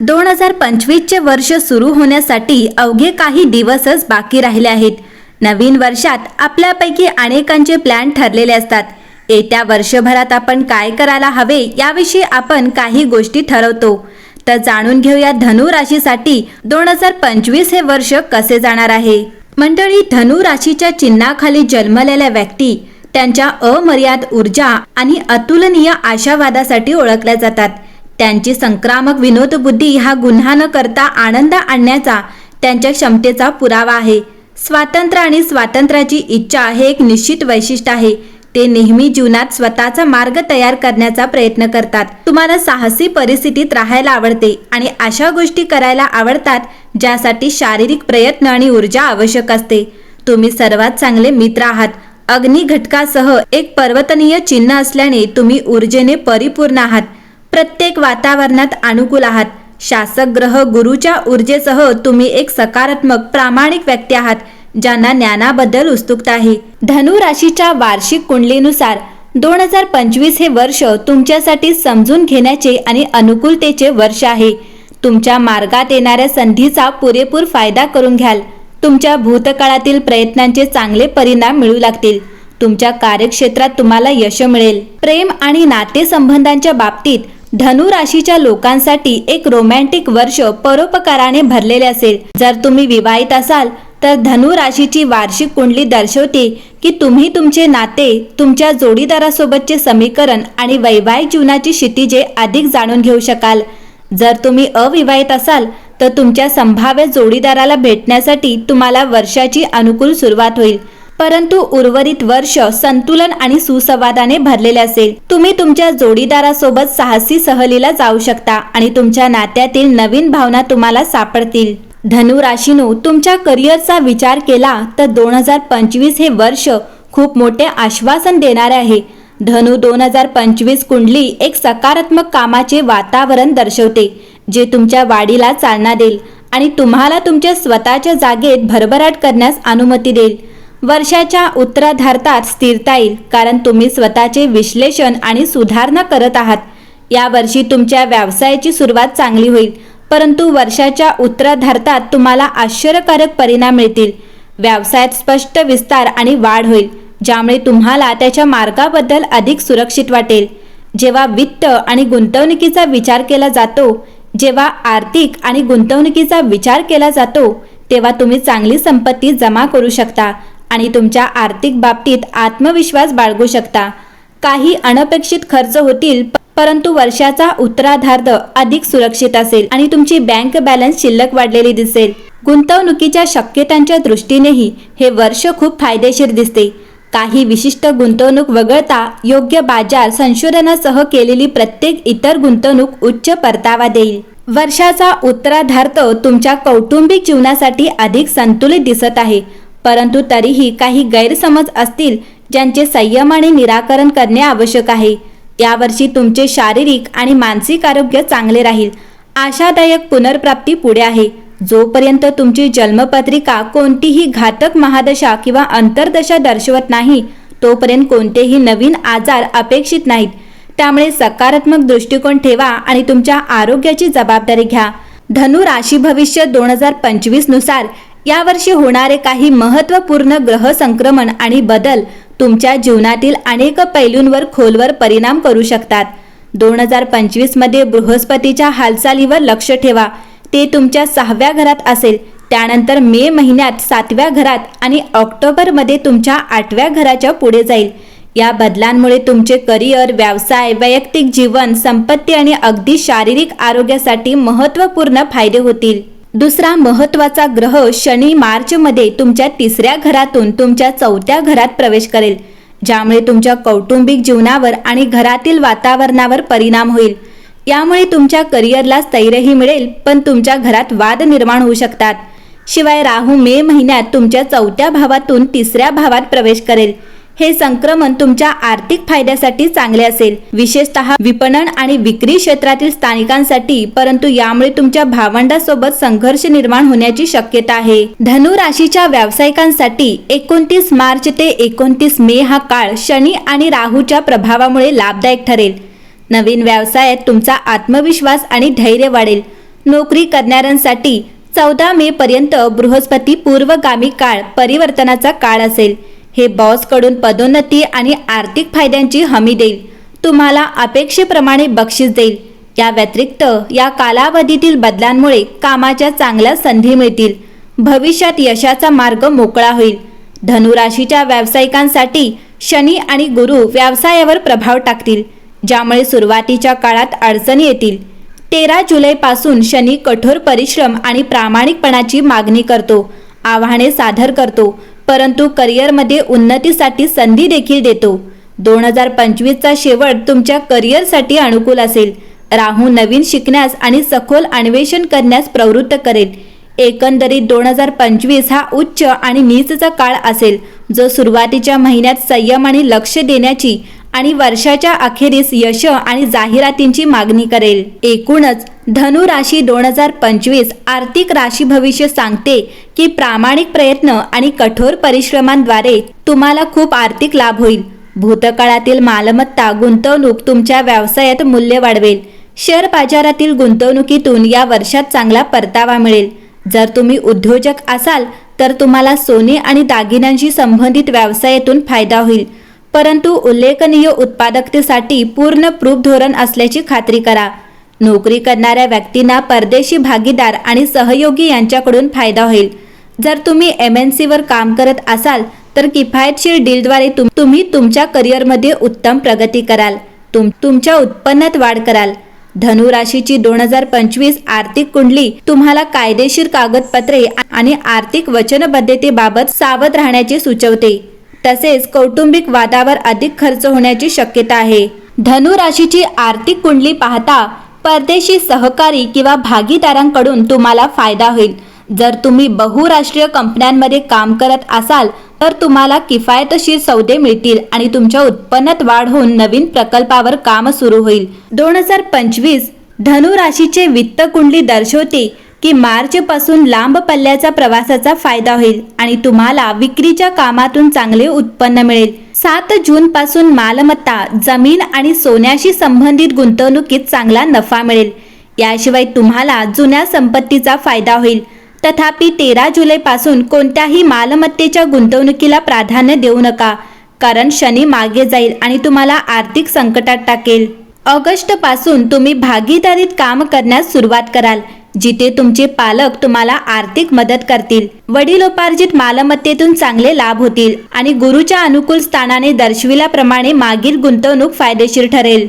दोन हजार पंचवीसचे वर्ष सुरू होण्यासाठी अवघे काही दिवसच बाकी राहिले आहेत. नवीन वर्षात आपल्यापैकी अनेकांचे प्लॅन ठरलेले असतात. येत्या वर्षभरात आपण काय करायला हवे याविषयी आपण काही गोष्टी ठरवतो. तर जाणून घेऊया धनु राशीसाठी दोन हजार पंचवीस हे वर्ष कसे जाणार आहे. मंडळी धनु राशीच्या चिन्हाखाली जन्मलेल्या व्यक्ती त्यांच्या अमर्याद ऊर्जा आणि अतुलनीय आशावादासाठी ओळखल्या जातात. त्यांची संक्रामक विनोदबुद्धी हा गुन्हा न करता आनंद आणण्याचा त्यांच्या क्षमतेचा पुरावा आहे. स्वातंत्र्य आणि स्वातंत्र्याची इच्छा हे एक निश्चित वैशिष्ट्य आहे. ते नेहमी जीवनात स्वतःचा मार्ग तयार करण्याचा प्रयत्न करतात. तुम्हाला साहसी परिस्थितीत राहायला आवडते आणि अशा गोष्टी करायला आवडतात ज्यासाठी शारीरिक प्रयत्न आणि ऊर्जा आवश्यक असते. तुम्ही सर्वात चांगले मित्र आहात. अग्निघटकासह एक पर्वतनीय चिन्ह असल्याने तुम्ही ऊर्जेने परिपूर्ण आहात. प्रत्येक वातावरणात अनुकूल आहात. शासक ग्रह गुरुच्या ऊर्जेसह तुम्ही एक सकारात्मक प्रामाणिक व्यक्ती आहात ज्यांना ज्ञानाबद्दल उत्सुकता आहे. धनु राशीच्या वार्षिक कुंडलीनुसार दोन हजार पंचवीस हे वर्ष तुमच्यासाठी समजून घेण्याचे आणि अनुकूलतेचे वर्ष आहे. तुमच्या मार्गात येणाऱ्या संधीचा पुरेपूर फायदा करून घ्याल. तुमच्या भूतकाळातील प्रयत्नांचे चांगले परिणाम मिळू लागतील. तुमच्या कार्यक्षेत्रात तुम्हाला यश मिळेल. प्रेम आणि नातेसंबंधांच्या बाबतीत धनु राशीच्या लोकांसाठी एक रोमॅन्टिक वर्ष परोपकाराने भरलेले असेल. जर तुम्ही विवाहित असाल तर धनु राशीची वार्षिक कुंडली दर्शवते की तुम्ही तुमचे नाते तुमच्या जोडीदारासोबतचे समीकरण आणि वैवाहिक जीवनाची क्षितिजे अधिक जाणून घेऊ शकाल. जर तुम्ही अविवाहित असाल तर तुमच्या संभाव्य जोडीदाराला भेटण्यासाठी तुम्हाला वर्षाची अनुकूल सुरुवात होईल. परंतु उर्वरित वर्ष संतुलन आणि सुसंवादाने भरलेले असेल. तुम्ही तुमच्या जोडीदारासोबत साहसी सहलीला जाऊ शकता आणि तुमच्या नात्यातील नवीन भावना तुम्हाला सापडतील. धनु राशीनो तुमच्या करिअरचा विचार केला तर दोन हजार पंचवीस हे वर्ष खूप मोठे आश्वासन देणारे आहे. धनु दोन हजार पंचवीस कुंडली एक सकारात्मक कामाचे वातावरण दर्शवते जे तुमच्या वाढीला चालना देईल आणि तुम्हाला तुमच्या स्वतःच्या जागेत भरभराट करण्यास अनुमती देईल. वर्षाच्या उत्तराधार्तात स्थिरता येईल कारण तुम्ही स्वतःचे विश्लेषण आणि सुधारणा करत आहात. यावर्षी तुमच्या व्यवसायाची सुरुवात चांगली होईल परंतु वर्षाच्या उत्तराधार्तात तुम्हाला आश्चर्यकारक परिणाम मिळतील. व्यवसायात स्पष्ट विस्तार आणि वाढ होईल ज्यामुळे तुम्हाला त्याच्या मार्गाबद्दल अधिक सुरक्षित वाटेल. जेव्हा वित्त आणि गुंतवणुकीचा विचार केला जातो जेव्हा आर्थिक आणि गुंतवणुकीचा विचार केला जातो तेव्हा तुम्ही चांगली संपत्ती जमा करू शकता आणि तुमच्या आर्थिक बाबतीत आत्मविश्वास बाळगू शकता. काही अनपेक्षित खर्च होतील परंतु वर्षाचा उत्तराधार्ध अधिक सुरक्षित असेल आणि तुमची बँक बॅलन्स शिल्लक वाढलेली दिसेल. गुंतवणुकीच्या शक्यतांच्या दृष्टीनेही हे वर्ष खूप फायदेशीर दिसते. काही विशिष्ट गुंतवणूक वगळता योग्य बाजार संशोधनासह केलेली प्रत्येक इतर गुंतवणूक उच्च परतावा देईल. वर्षाचा उत्तराधार्थ तुमच्या कौटुंबिक जीवनासाठी अधिक संतुलित दिसत आहे. परंतु तरीही काही गैरसमज असतील ज्यांचे संयम आणि निराकरण करणे आवश्यक आहे. यावर्षी तुमचे शारीरिक आणि मानसिक आरोग्य चांगले राहील. आशादायक पुनर्प्राप्ती पुढे आहे. जोपर्यंत तुमची जन्मपत्रिका कोणतीही घातक महादशा किंवा अंतर्दशा दर्शवत नाही तोपर्यंत कोणतेही नवीन आजार अपेक्षित नाहीत. त्यामुळे सकारात्मक दृष्टिकोन ठेवा आणि तुमच्या आरोग्याची जबाबदारी घ्या. धनु राशी भविष्य दोन हजार पंचवीसनुसार यावर्षी होणारे काही महत्त्वपूर्ण ग्रह संक्रमण आणि बदल तुमच्या जीवनातील अनेक पैलूंवर खोलवर परिणाम करू शकतात. दोन हजार पंचवीसमध्ये बृहस्पतीच्या हालचालीवर लक्ष ठेवा. ते तुमच्या सहाव्या घरात असेल. त्यानंतर मे महिन्यात सातव्या घरात आणि ऑक्टोबरमध्ये तुमच्या आठव्या घराच्या पुढे जाईल. या बदलांमुळे तुमचे करिअर व्यवसाय वैयक्तिक जीवन संपत्ती आणि अगदी शारीरिक आरोग्यासाठी महत्त्वपूर्ण फायदे होतील. दुसरा महत्त्वाचा ग्रह शनी मार्चमध्ये तुमच्या तिसऱ्या घरातून तुमच्या चौथ्या घरात प्रवेश करेल ज्यामुळे तुमच्या कौटुंबिक जीवनावर आणि घरातील वातावरणावर परिणाम होईल. यामुळे तुमच्या करिअरला स्थैर्यही मिळेल पण तुमच्या घरात वाद निर्माण होऊ शकतात. शिवाय राहू मे महिन्यात तुमच्या चौथ्या भावातून तिसऱ्या भावात प्रवेश करेल. हे संक्रमण तुमच्या आर्थिक फायद्यासाठी चांगले असेल. विशेषतः विपणन आणि विक्री क्षेत्रातील स्थानिकांसाठी परंतु यामुळे तुमच्या भावंडासोबत संघर्ष निर्माण होण्याची शक्यता आहे. धनु राशीच्या व्यावसायिकांसाठी एकोणतीस मार्च ते एकोणतीस मे हा काळ शनी आणि राहूच्या प्रभावामुळे लाभदायक ठरेल. नवीन व्यवसायात तुमचा आत्मविश्वास आणि धैर्य वाढेल. नोकरी करणाऱ्यांसाठी चौदा मे पर्यंत बृहस्पती पूर्वगामी काळ परिवर्तनाचा काळ असेल. हे बॉसकडून पदोन्नती आणि आर्थिक फायद्यांची हमी देईल. तुम्हाला अपेक्षेप्रमाणे बक्षीस देईल. या व्यतिरिक्त या कालावधीतील बदलांमुळे कामाच्या चांगल्या संधी मिळतील. भविष्यात यशाचा मार्ग मोकळा होईल. धनुराशीच्या व्यावसायिकांसाठी शनी आणि गुरु व्यवसायावर प्रभाव टाकतील ज्यामुळे सुरुवातीच्या काळात अडचणी येतील. तेरा जुलैपासून शनी कठोर परिश्रम आणि प्रामाणिकपणाची मागणी करतो. आव्हाने सादर करतो. परंतु करिअरमध्ये उन्नतीसाठी संधी देखील देतो. दोन हजार पंचवीसचा शेवट तुमच्या करिअरसाठी अनुकूल असेल. राहू नवीन शिकण्यास आणि सखोल अन्वेषण करण्यास प्रवृत्त करेल. एकंदरीत दोन हजार पंचवीस हा उच्च आणि नीचचा काळ असेल जो सुरुवातीच्या महिन्यात संयम आणि लक्ष देण्याची आणि वर्षाच्या अखेरीस यश आणि जाहिरातींची मागणी करेल. एकूणच धनु राशी दोन हजार पंचवीस आर्थिक राशी भविष्य सांगते की प्रामाणिक प्रयत्न आणि कठोर परिश्रमांद्वारे तुम्हाला खूप आर्थिक लाभ होईल. भूतकाळातील मालमत्ता गुंतवणूक तुमच्या व्यवसायात मूल्य वाढवेल. शेअर बाजारातील गुंतवणुकीतून या वर्षात चांगला परतावा मिळेल. जर तुम्ही उद्योजक असाल तर तुम्हाला सोने आणि दागिन्यांशी संबंधित व्यवसायातून फायदा होईल. परंतु उल्लेखनीय उत्पादकतेसाठी पूर्ण प्रूफ धोरण असल्याची खात्री करा. नोकरी करणाऱ्या व्यक्तींना परदेशी भागीदार आणि सहयोगी यांच्याकडून फायदा होईल. जर तुम्ही एम एन सीवर काम करत असाल तर किफायतशीर डीलद्वारे तुम तुम्ही तुमच्या करिअरमध्ये उत्तम प्रगती कराल. तुम तुमच्या उत्पन्नात वाढ कराल. धनु राशीची दोन हजार पंचवीस आर्थिक कुंडली तुम्हाला कायदेशीर कागदपत्रे आणि आर्थिक वचनबद्धतेबाबत सावध राहण्याचे सुचवते. तसेच कौटुंबिक वादावर अधिक खर्च होण्याची शक्यता आहे. धनु राशीची आर्थिक कुंडली पाहता परदेशी सहकारी किंवा भागीदारांकडून तुम्हाला फायदा होईल. जर तुम्ही बहुराष्ट्रीय कंपन्यांमध्ये काम करत असाल तर तुम्हाला किफायतशीर सौदे मिळतील आणि तुमच्या उत्पन्नात वाढ होऊन नवीन प्रकल्पावर काम सुरू होईल. दोन हजार पंचवीस धनु राशीचे वित्त कुंडली दर्शवते. की मार्चपासून लांब पल्ल्याचा प्रवासाचा फायदा होईल आणि तुम्हाला विक्रीच्या कामातून चांगले उत्पन्न मिळेल. सात जून पासून मालमत्ता जमीन आणि सोन्याशी संबंधित गुंतवणुकीत चांगला नफा मिळेल. याशिवाय तुम्हाला जुन्या संपत्तीचा फायदा होईल. तथापि तेरा जुलैपासून कोणत्याही मालमत्तेच्या गुंतवणुकीला प्राधान्य देऊ नका कारण शनी मागे जाईल आणि तुम्हाला आर्थिक संकटात टाकेल. ऑगस्टपासून तुम्ही भागीदारीत काम करण्यास सुरुवात कराल. जिथे तुमचे पालक तुम्हाला आर्थिक मदत करतील. वडिलोपार्जित मालमत्तेतून चांगले लाभ होतील आणि गुरुच्या अनुकूल स्थानाने दर्शविल्याप्रमाणे मागील गुंतवणूक फायदेशीर ठरेल.